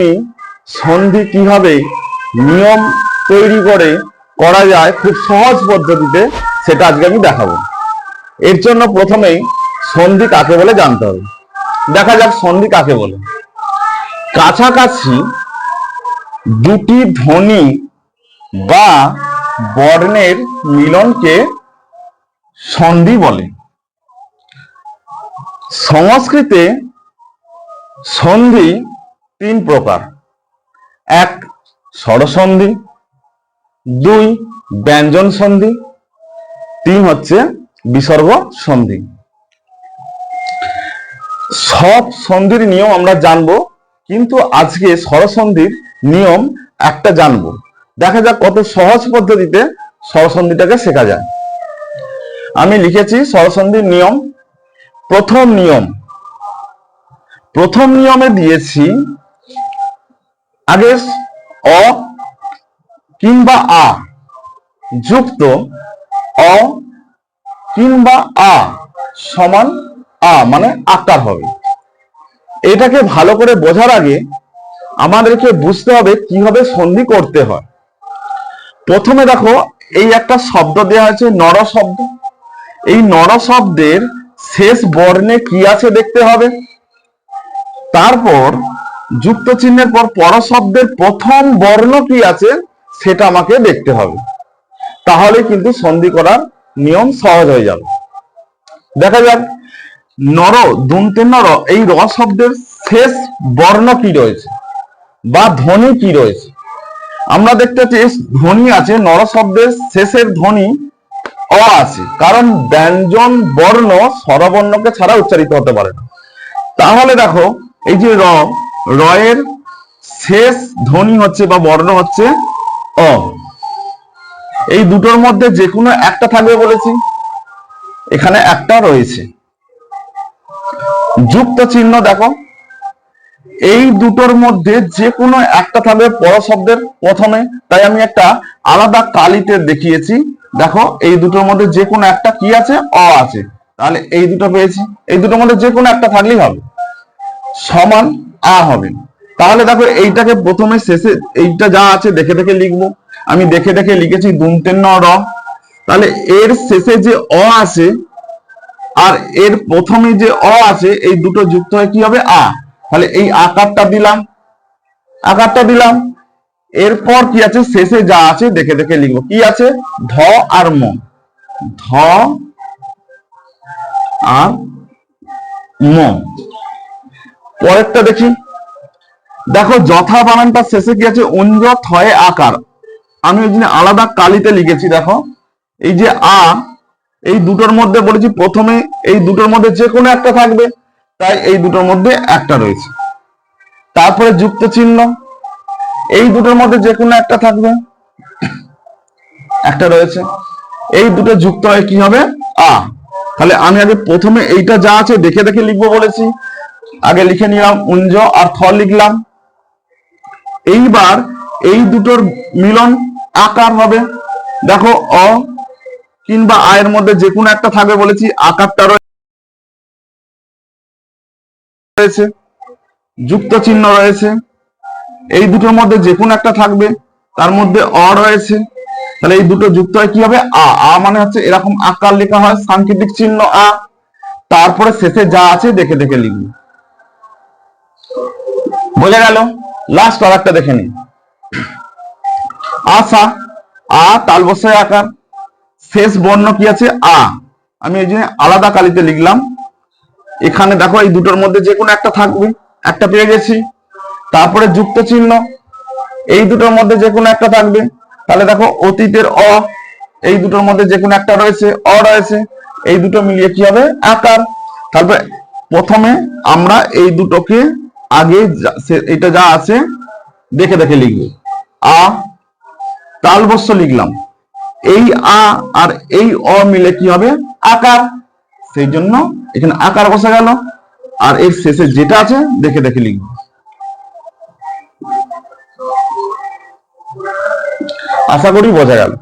সন্ধি কীভাবে নিয়ম তৈরি করে করা যায় খুব সহজ পদ্ধতিতে সেটা আজকে আমি দেখাবো। এর জন্য প্রথমেই সন্ধি কাকে বলে জানতে হবে। দেখা যাক সন্ধি কাকে বলে। কাছাকাছি দুটি ধ্বনি বা বর্ণের মিলনকে সন্ধি বলে। সংস্কৃতে সন্ধি তিন প্রকার। এক স্বরসন্ধি দুই ব্যঞ্জন সন্ধি তিন হচ্ছে বিসর্গ সন্ধি সব সন্ধির নিয়ম আমরা জানব, কিন্তু আজকে স্বরসন্ধির নিয়ম একটা জানব। দেখা যাক কত সহজ পদ্ধতিতে স্বরসন্ধিটাকে শেখা যায়। আমি লিখেছি স্বরসন্ধির নিয়ম। প্রথম নিয়ম। প্রথম নিয়মে দিয়েছি আগে অ কিংবা আ যুক্ত অ কিংবা আ সমান আ মানে আকার হবে। এটাকে ভালো করে বোঝার আগে আমাদেরকে বুঝতে হবে কীভাবে সন্ধি করতে হয়। প্রথমে দেখো, এই একটা শব্দ দেওয়া হয়েছে, নর শব্দ। এই নর শব্দের শেষ বর্ণে কি আছে দেখতে হবে? তারপর যুক্ত চিহ্নের পর পর শব্দের প্রথম বর্ণ কি আছে সেটা আমাকে দেখতে হবে। তাহলে কিন্তু সন্ধি করার নিয়ম সহজ হয়ে যাবে। দেখা যাক, নর, দুন্তে নর, এই র শব্দের শেষ বর্ণ কি রয়েছে বা ধ্বনি কি রয়েছে? আমরা দেখতে পাচ্ছি ধ্বনি আছে, নর শব্দের শেষের ধ্বনি অ আছে, কারণ ব্যঞ্জন বর্ণ স্বরবর্ণকে ছাড়া উচ্চারিত হতে পারে না। তাহলে দেখো, এই যে র রয়ের শেষ ধ্বনি হচ্ছে বা বর্ণ হচ্ছে অ। এই দুটোর মধ্যে যে কোনো একটা থাকবে বলেছি। এখানে একটা রয়েছে। যুক্ত চিহ্ন দেখো। এই দুটোর মধ্যে যে কোনো একটা থাকবে পর শব্দের প্রথমে। তাই আমি একটা আলাদা কালিতে দেখিয়েছি। দেখো, এই দুটোর মধ্যে যে কোনো একটা কি আছে? অ আছে। তাহলে এই দুটো পেয়েছি। এই দুটোর মধ্যে যে কোনো একটা থাকলেই হবে। সমান আ হবে তাহলে দেখো, এইটাকে প্রথমে শেষে এইটা যা আছে দেখে দেখে লিখব। আমি দেখে দেখে লিখেছি দুমতেন্ন র। তাহলে এর শেষে যে অ আছে, আর এর প্রথমে যে অ আছে, এই দুটো যুক্ত হয়ে কি হবে? আ। তাহলে এই আকারটা দিলাম। আকারটা দিলাম। এরপর কি আছে? শেষে যা আছে দেখে দেখে লিখব। কি আছে? ধ আর ম। ধ আর ম। পরেরটা দেখি। দেখো, যথা বানানটা শেষে কি আছে উঞ্জ থয়ে আকার। আমি ওই আলাদা কালিতে লিখেছি, দেখো। এই যে আ, এই দুটোর মধ্যে বলেছি, প্রথমে এই দুটোর মধ্যে যে কোনো একটা থাকবে, তাই এই দুটোর মধ্যে একটা রয়েছে। তারপরে যুক্ত চিহ্ন এই দুটোর মধ্যে যে কোনো একটা থাকবে, একটা রয়েছে। এই দুটো যুক্ত হয় কি হবে? আ। তাহলে আমি আগে প্রথমে এইটা যা আছে দেখে দেখে লিখব বলেছি। আগে লিখে নিলাম উঞ্জ আর থ লিখলাম। এইবার এই দুটোর মিলন আকার হবে। দেখো, অ কিংবা আয়ের মধ্যে যে কোনো একটা থাকবে বলেছি, আকারটা রয়েছে, যুক্ত চিহ্ন রয়েছে। এই দুটোর মধ্যে যে কোনো একটা থাকবে, তার মধ্যে অ রয়েছে। তাহলে এই দুটো যুক্ত হয় কি হবে? আ। আ মানে হচ্ছে এরকম আকার লেখা হয়, সাংকেতিক চিহ্ন আ। তারপরে শেষে যা আছে দেখে দেখে লিখবি। বোঝা গেল? লাস্ট আর একটা দেখে নিই আশা আ তাল বসায় আকার, শেষ বর্ণ কি আছে? আ। আমি এই জন্য আলাদা কালিতে লিখলাম। এখানে দেখো এই দুটোর মধ্যে যে কোনো একটা থাকবে, একটা পেয়ে গেছি। তারপরে যুক্ত চিহ্ন, এই দুটোর মধ্যে যে কোনো একটা থাকবে। তাহলে দেখো অতীতের অ, এই দুটোর মধ্যে যে কোনো একটা রয়েছে, অ রয়েছে। এই দুটো মিলিয়ে কি হবে? আকার। তারপরে প্রথমে আমরা এই দুটোকে আগে এটা যা আছে, দেখে দেখে লিখব। আ তালবস্য লিখলাম। এই আ আর এই অ মিলে কি হবে? আকার। সেই জন্য এখানে আকার বসা গেল। আর এর শেষে যেটা আছে, দেখে দেখে লিখব। আশা করি বোঝা গেল।